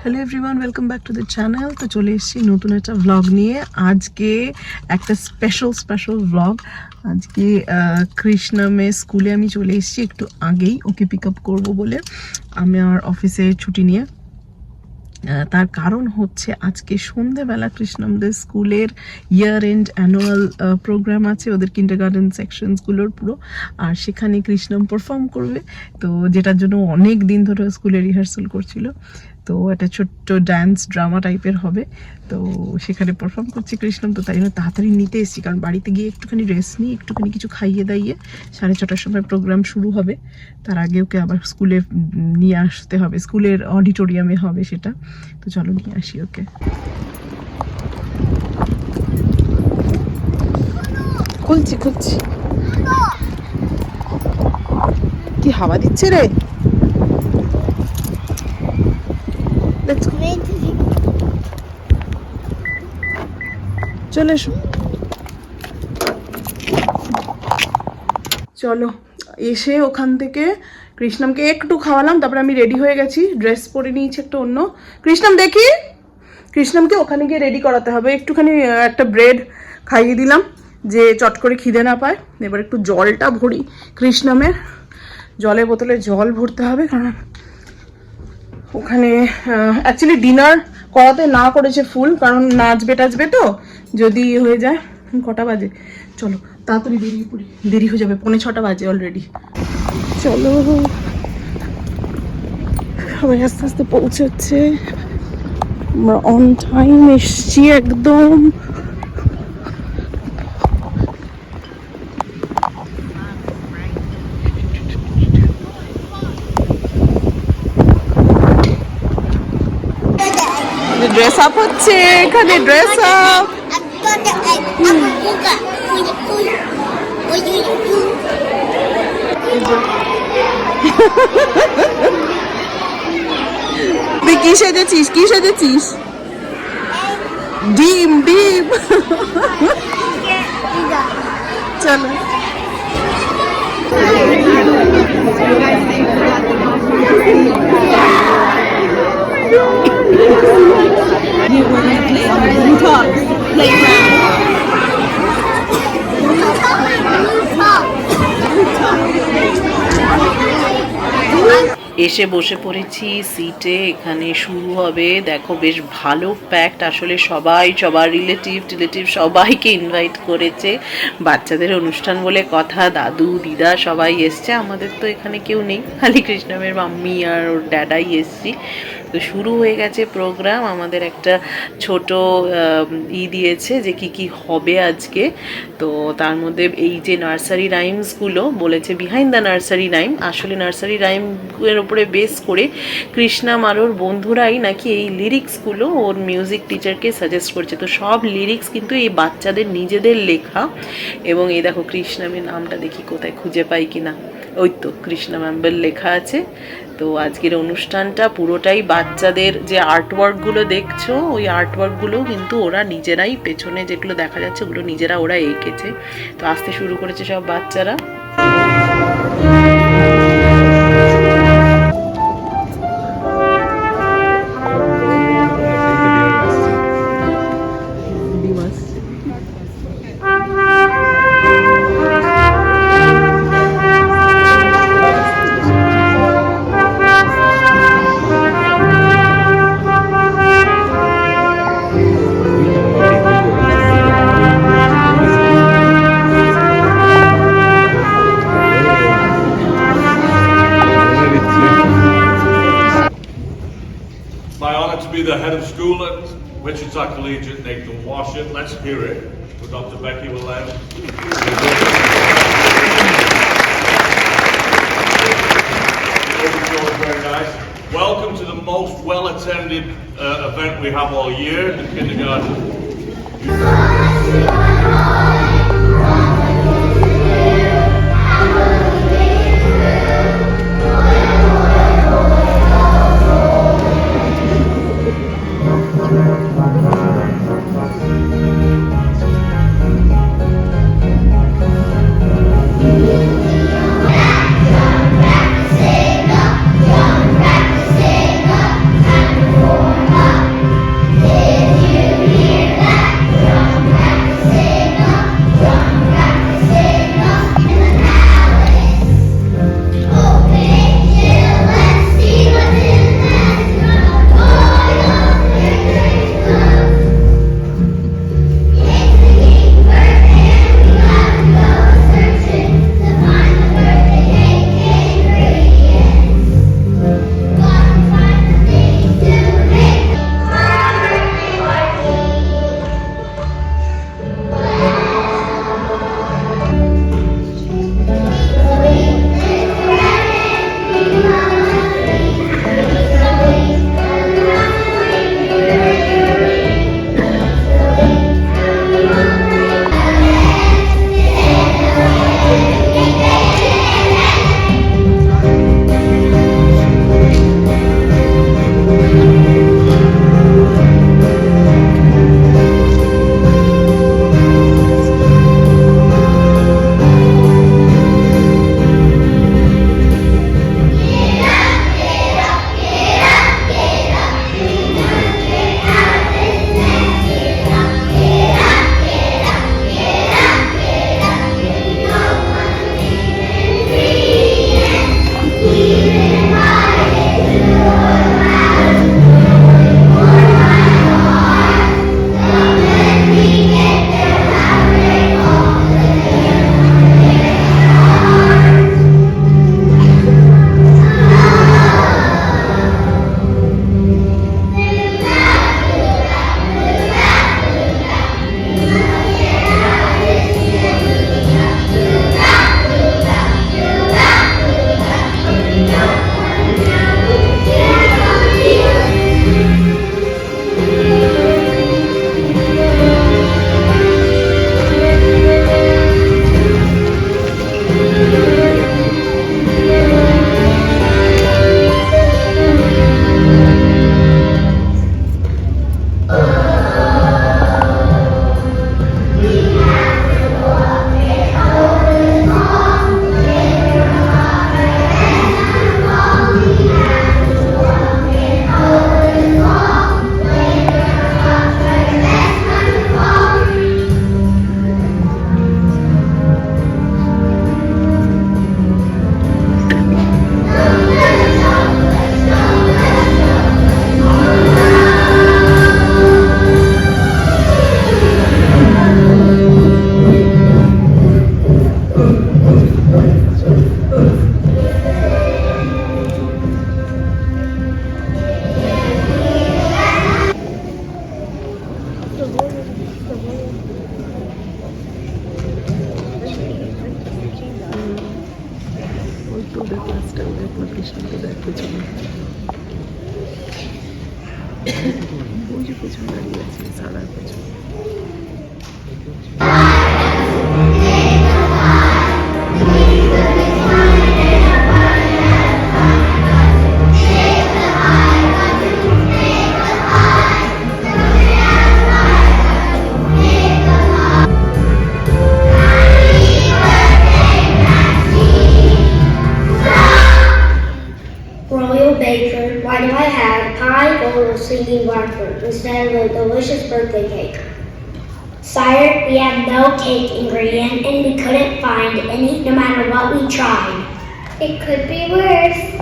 Hello everyone welcome back to the channel তো চলে এসেছি নতুন একটা ভ্লগ নিয়ে। আজকে একটা স্পেশাল স্পেশাল ভ্লগ আজকে কৃষ্ণমে স্কুলে আমি চলে এসেছি একটু আগেই। ওকে পিক আপ করব বলে আমি আমার অফিসে ছুটি নিয়ে। তার কারণ হচ্ছে আজকে সন্ধেবেলা কৃষ্ণমদের স্কুলের ইয়ার এন্ড অ্যানুয়াল প্রোগ্রাম আছে। ওদের কিন্ডার গার্ডেন সেকশনসগুলোর পুরো। আর সেখানে কৃষ্ণম পারফর্ম করবে। তো যেটার জন্য অনেক দিন ধরে স্কুলে রিহার্সাল করছিল। তো একটা ছোট্ট ডান্স ড্রামা টাইপের হবে। তো সেখানে পারফর্ম করছে কৃষ্ণম, তো তাই জন্য তাড়াতাড়ি নিতে এসেছি। কারণ বাড়িতে গিয়ে একটুখানি রেস্ট নিই একটুখানি কিছু খাইয়ে দাইয়ে সাড়ে ছটার সময় প্রোগ্রাম শুরু হবে। তার আগে ওকে আবার স্কুলে নিয়ে আসতে হবে। স্কুলের অডিটোরিয়ামে হবে সেটা। তো চলো নিয়ে আসি ওকে। খুলছি খুলছি। কি হাওয়া দিচ্ছে রে? Let's go. চলে এসো। চলো, এসে ওখান থেকে কৃষ্ণমকে একটু খাওয়ালাম, তারপরে আমি রেডি হয়ে গেছি ড্রেস পরে নিয়েছি একটা অন্য। কৃষ্ণম, দেখি? কৃষ্ণমকে ওখানে গিয়ে রেডি করাতে হবে। একটুখানি একটা ব্রেড খাইয়ে দিলাম, যে চট করে খিদে না পায়। এবার একটু জলটা ভরি। কৃষ্ণমের জলের বোতলে জল ভরতে হবে, কারণ ওখানে অ্যাকচুয়ালি ডিনার করাতে না করেছে ফুল কারণ নাচবে টাচবে তো, যদি হয়ে যায়, কটা বাজে? চলো, তাড়াতাড়ি বেরিয়ে পড়ি দেরি হয়ে যাবে, পৌনে ছটা বাজে অলরেডি চলো, সবাই আস্তে আস্তে পৌঁছচ্ছে। আমরা অন টাইম এসছি একদম। ড্রেস আপ হচ্ছে এখানে ড্রেস আপ তুই কি সেজেছিস? কি সেজেছিস? ডিম ডিম। চলো। এসে বসে পড়েছি সিটে এখানে শুরু হবে। দেখো, বেশ ভালো প্যাক্ট আসলে সবাই, সবার রিলেটিভ টিলেটিভ সবাইকে ইনভাইট করেছে। বাচ্চাদের অনুষ্ঠান বলে কথা, দাদু, দিদা সবাই এসছে। আমাদের তো এখানে কেউ নেই। খালি কৃষ্ণমের মাম্মি আর ওর ড্যাডাই এসছি। তো শুরু হয়ে গেছে প্রোগ্রাম আমাদের একটা ছোট ই দিয়েছে যে কি কি হবে আজকে। তো তার মধ্যে এই যে নার্সারি রাইমসগুলো বলেছে বিহাইন্ড দ্য নার্সারি রাইম আসলে নার্সারি রাইমের উপরে বেস করে কৃষ্ণা মারোর বন্ধুরাই নাকি এই লিরিক্সগুলো ওর মিউজিক টিচারকে সাজেস্ট করছে। তো সব লিরিক্স কিন্তু এই বাচ্চাদের নিজেদের লেখা এবং এই দেখো কৃষ্ণা নামটা দেখি কোথায় খুঁজে পাই কি না ওই তো কৃষ্ণা ম্যাম্বের লেখা আছে। তো আজকের অনুষ্ঠানটা পুরোটাই বাচ্চাদের যে আর্টওয়ার্কগুলো দেখছ, ওই আর্টওয়ার্কগুলো কিন্তু ওরা নিজেরাই পেছনে যেগুলো দেখা যাচ্ছে, ওগুলো নিজেরা ওরা এঁকেছে। তো আসতে শুরু করেছে সব বাচ্চারা। My honour to be the head of school at Wichita Collegiate, Nathan Washington. Let's hear it for Dr. Becky Willem. Welcome to the most well-attended uh, event we have all year, the kindergarten. হবে আপনাদের সামনে দেখতে চলে যে পেছনে দাঁড়িয়ে আছে সারার পেছনে Sire, we have no cake ingredient and we couldn't find any no matter what we tried. It could be worse.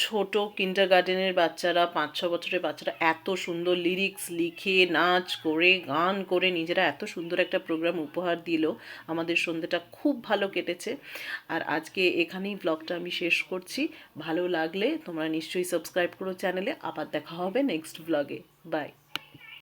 ছোট কিন্ডার গার্ডেনের বাচ্চারা পাঁচ ছ বছরের বাচ্চারা এত সুন্দর লিরিক্স লিখে, নাচ করে, গান করে নিজেরা এত সুন্দর একটা প্রোগ্রাম উপহার দিল। আমাদের সন্ধ্যেটা খুব ভালো কেটেছে। আর আজকে এখানেই ব্লগটা আমি শেষ করছি। ভালো লাগলে তোমরা নিশ্চয়ই সাবস্ক্রাইব করো চ্যানেলে আবার দেখা হবে নেক্সট ব্লগে বাই